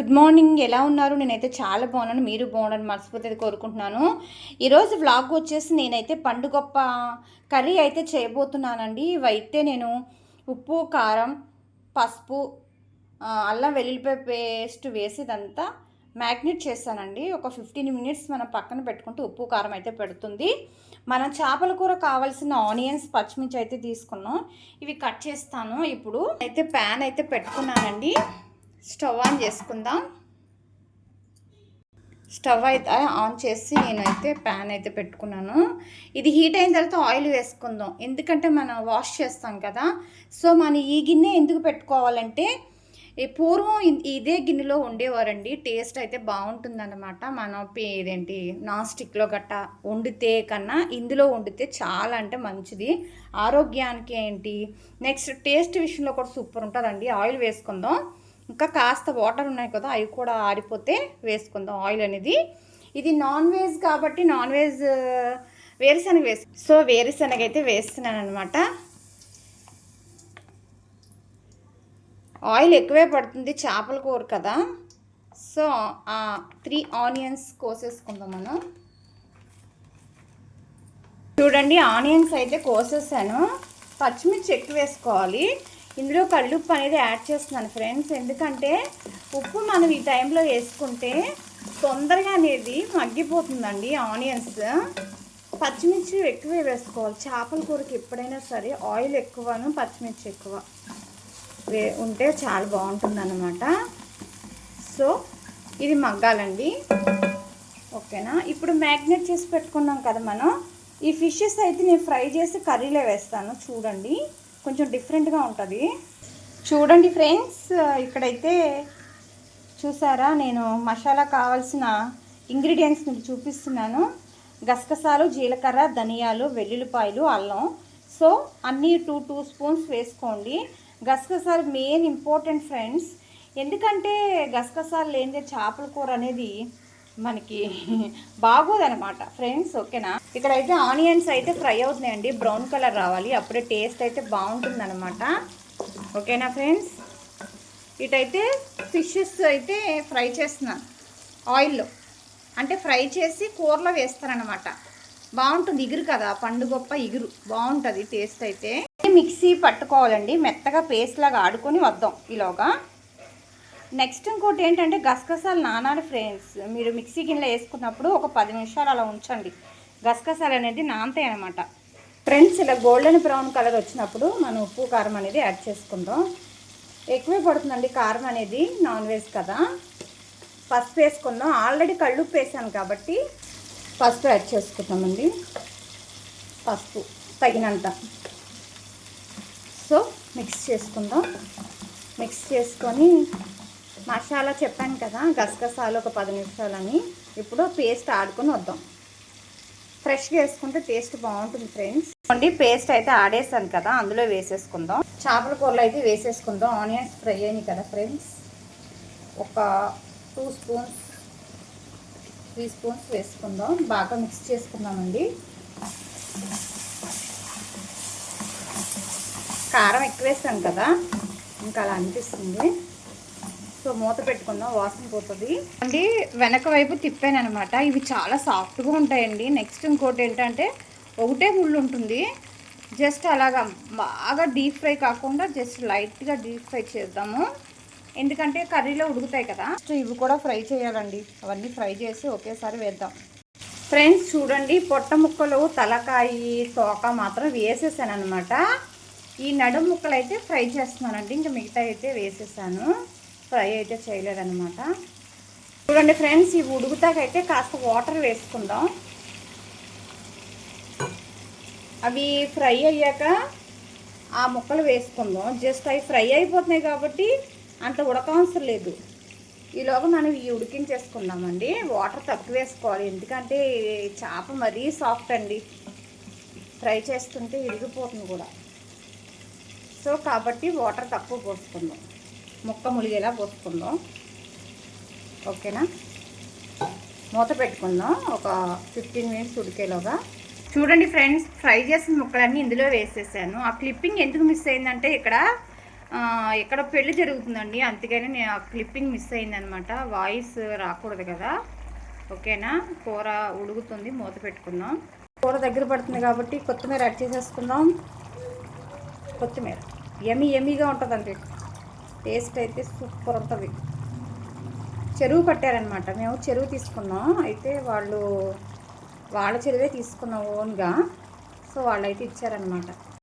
Good morning. ఎలా ఉన్నారు? నేనైతే చాలా బాగున్నాను. మీరు బాగున్నాను మనస్ఫూర్తి కోరుకుంటున్నాను. ఈరోజు వ్లాగ్ వచ్చేసి నేనైతే పండుగొప్ప కర్రీ అయితే చేయబోతున్నానండి. ఇవైతే నేను ఉప్పు కారం పసుపు అల్లం వెల్లుల్లిపాయ పేస్ట్ వేసి ఇదంతా మ్యాగ్నేట్ చేస్తానండి ఒక ఫిఫ్టీన్ మినిట్స్ మనం పక్కన పెట్టుకుంటే ఉప్పు కారం అయితే పెడుతుంది. మనం చేపల కూర కావాల్సిన ఆనియన్స్ పచ్చిమిర్చి అయితే తీసుకున్నాం. ఇవి కట్ చేస్తాను. ఇప్పుడు అయితే ప్యాన్ అయితే పెట్టుకున్నానండి. స్టవ్ ఆన్ చేసుకుందాం. స్టవ్ అయితే ఆన్ చేసి నేనైతే ప్యాన్ అయితే పెట్టుకున్నాను. ఇది హీట్ అయిన తర్వాత ఆయిల్ వేసుకుందాం. ఎందుకంటే మనం వాష్ చేస్తాం కదా. సో మనం ఈ గిన్నె ఎందుకు పెట్టుకోవాలంటే పూర్వం ఇదే గిన్నెలో ఉండేవారండి. టేస్ట్ అయితే బాగుంటుందన్నమాట. మనం ఇదేంటి నాన్ స్టిక్లో గట్టా వండితే కన్నా ఇందులో వండితే చాలా అంటే మంచిది. ఆరోగ్యానికి ఏంటి? నెక్స్ట్ టేస్ట్ విషయంలో కూడా సూపర్ ఉంటుందండి. ఆయిల్ వేసుకుందాం. ఇంకా కాస్త వాటర్ ఉన్నాయి కదా అవి కూడా ఆరిపోతే వేసుకుందాం ఆయిల్ అనేది. ఇది నాన్ వెజ్ కాబట్టి నాన్ వెజ్ వేరుశనగ వేసు సో వేరుశనగ అయితే వేస్తున్నాను అనమాట ఆయిల్ ఎక్కువే పడుతుంది చేపల కూర కదా. సో త్రీ ఆనియన్స్ కోసేసుకుందాం మనం. చూడండి ఆనియన్స్ అయితే కోసేసాను. పచ్చిమిర్చి ఎక్కువ వేసుకోవాలి. ఇందులో కళ్ళుప్పు అనేది యాడ్ చేస్తున్నాను ఫ్రెండ్స్ ఎందుకంటే ఉప్పు మనం ఈ టైంలో వేసుకుంటే తొందరగా అనేది మగ్గిపోతుందండి ఆనియన్స్ పచ్చిమిర్చి ఎక్కువే వేసుకోవాలి. చేపల కూరకి ఎప్పుడైనా సరే ఆయిల్ ఎక్కువను పచ్చిమిర్చి ఎక్కువ వే ఉంటే చాలా బాగుంటుందన్నమాట. సో ఇది మగ్గాలండి. ఓకేనా? ఇప్పుడు మ్యాగ్నేట్ చేసి పెట్టుకున్నాం కదా మనం. ఈ ఫిషెస్ అయితే నేను ఫ్రై చేసి కర్రీలో వేస్తాను. చూడండి. కొంచెం డిఫరెంట్గా ఉంటుంది. చూడండి ఫ్రెండ్స్ ఇక్కడైతే చూసారా నేను మసాలా కావాల్సిన ఇంగ్రీడియంట్స్ మీకు చూపిస్తున్నాను. గసగసాలు జీలకర్ర ధనియాలు వెల్లుల్లిపాయలు అల్లం. సో అన్నీ టూ టూ స్పూన్స్ వేసుకోండి. గసగసాలు మెయిన్ ఇంపార్టెంట్ ఫ్రెండ్స్ ఎందుకంటే గసగసాలు లేనిదే చేపల కూర అనేది మనకి బాగోదనమాట ఫ్రెండ్స్ ఓకేనా? ఇక్కడైతే ఆనియన్స్ అయితే ఫ్రై అవుతున్నాయండి. బ్రౌన్ కలర్ రావాలి. అప్పుడే టేస్ట్ అయితే బాగుంటుందన్నమాట. ఓకేనా ఫ్రెండ్స్? ఇటైతే ఫిషెస్ అయితే ఫ్రై చేస్తున్నాను ఆయిల్లో. అంటే ఫ్రై చేసి కూరలో వేస్తారనమాట బాగుంటుంది. ఇగురు కదా. పండు గొప్ప ఇగురు. బాగుంటుంది టేస్ట్ అయితే. మిక్సీ పట్టుకోవాలండి. మెత్తగా పేస్ట్ లాగా ఆడుకొని వద్దాం ఈలోగా. నెక్స్ట్ ఇంకోటి ఏంటంటే గసగసాలు నానాలి ఫ్రెండ్స్ మీరు మిక్సీ గిన్నెలో వేసుకున్నప్పుడు ఒక పది నిమిషాలు అలా ఉంచండి. గసగసాలు అనేది నానతాయి అనమాట ఫ్రెండ్స్ ఇలా గోల్డెన్ బ్రౌన్ కలర్ వచ్చినప్పుడు మనం ఉప్పు కారం అనేది యాడ్ చేసుకుందాం. ఎక్కువే పడుతుందండి కారం అనేది నాన్ వెజ్ కదా. పసుపు వేసుకుందాం. ఆల్రెడీ కళ్ళుప్పు వేసాను కాబట్టి పసుపు యాడ్ చేసుకుందామండి. పసుపు తగినంత. సో మిక్స్ చేసుకుందాం. మిక్స్ చేసుకొని మసాలా చెప్పాను కదా గసగసాలు ఒక పది నిమిషాలని. ఇప్పుడు పేస్ట్ ఆడుకొని వద్దాం. ఫ్రెష్గా వేసుకుంటే టేస్ట్ బాగుంటుంది ఫ్రెండ్స్ అండి పేస్ట్ అయితే ఆడేసాను కదా అందులో వేసేసుకుందాం. చేపల కూరలో అయితే వేసేసుకుందాం. ఆనియన్స్ ఫ్రై అయినాయి కదా ఫ్రెండ్స్ ఒక టూ స్పూన్స్ త్రీ స్పూన్స్ వేసుకుందాం. బాగా మిక్స్ చేసుకుందామండి. కారం ఎక్కువ వేస్తాను కదా ఇంకా అలా అనిపిస్తుంది. సో మూత పెట్టుకుందాం వాసన పోతుంది. అండి వెనక వైపు తిప్పాను అనమాట ఇవి చాలా సాఫ్ట్గా ఉంటాయండి. నెక్స్ట్ ఇంకోటి ఏంటంటే ఒకటే ముళ్ళు ఉంటుంది. జస్ట్ అలాగా బాగా డీప్ ఫ్రై కాకుండా జస్ట్ లైట్గా డీప్ ఫ్రై చేద్దాము. ఎందుకంటే కర్రీలో ఉడుకుతాయి కదా. సో ఇవి కూడా ఫ్రై చేయాలండి. అవన్నీ ఫ్రై చేసి ఒకేసారి వేద్దాం. ఫ్రెండ్స్ చూడండి పొట్ట ముక్కలు తలకాయి తోక మాత్రం వేసేసాను అనమాట ఈ నడుము ముక్కలు అయితే ఫ్రై చేస్తున్నానండి. ఇంకా మిగతా అయితే వేసేసాను. ఫ్రై అయితే చేయలేదనమాట చూడండి ఫ్రెండ్స్ ఇవి ఉడుకుతాకైతే కాస్త వాటర్ వేసుకుందాం. అవి ఫ్రై అయ్యాక ఆ ముక్కలు వేసుకుందాం. జస్ట్ అవి ఫ్రై అయిపోతున్నాయి కాబట్టి అంత ఉడకవసరం లేదు. ఈలోగా మనం ఇవి ఉడికించేసుకుందామండి. వాటర్ తక్కువ వేసుకోవాలి. ఎందుకంటే చేప మరీ సాఫ్ట్ అండి. ఫ్రై చేస్తుంటే ఇరిగిపోతుంది కూడా. సో కాబట్టి వాటర్ తక్కువ పోసుకుందాం. ముక్క ములిగేలా పోసుకుందాం. ఓకేనా? మూత పెట్టుకుందాం. ఒక ఫిఫ్టీన్ మినిట్స్ ఉడికేలోగా. చూడండి ఫ్రెండ్స్ ఫ్రై చేసిన ముక్కలన్నీ ఇందులో వేసేసాను. ఆ క్లిప్పింగ్ ఎందుకు మిస్ అయిందంటే ఇక్కడ ఇక్కడ పెళ్ళి జరుగుతుందండి. అందుకని నేను ఆ క్లిప్పింగ్ మిస్ అయిందనమాట. వాయిస్ రాకూడదు కదా. ఓకేనా? కూర ఉడుగుతుంది మూత పెట్టుకుందాం. కూర దగ్గర పడుతుంది కాబట్టి కొత్తిమీర యాడ్ చేసేసుకుందాం. కొత్తిమీర. ఎమి ఎమిగా ఉంటుందండి. టేస్ట్ అయితే సూపర్ ఉంటుంది. చెరువు పట్టారనమాట మేము చెరువు తీసుకున్నాం. అయితే వాళ్ళు వాళ్ళ చెరువే తీసుకున్నాం ఓన్గా. సో వాళ్ళైతే ఇచ్చారనమాట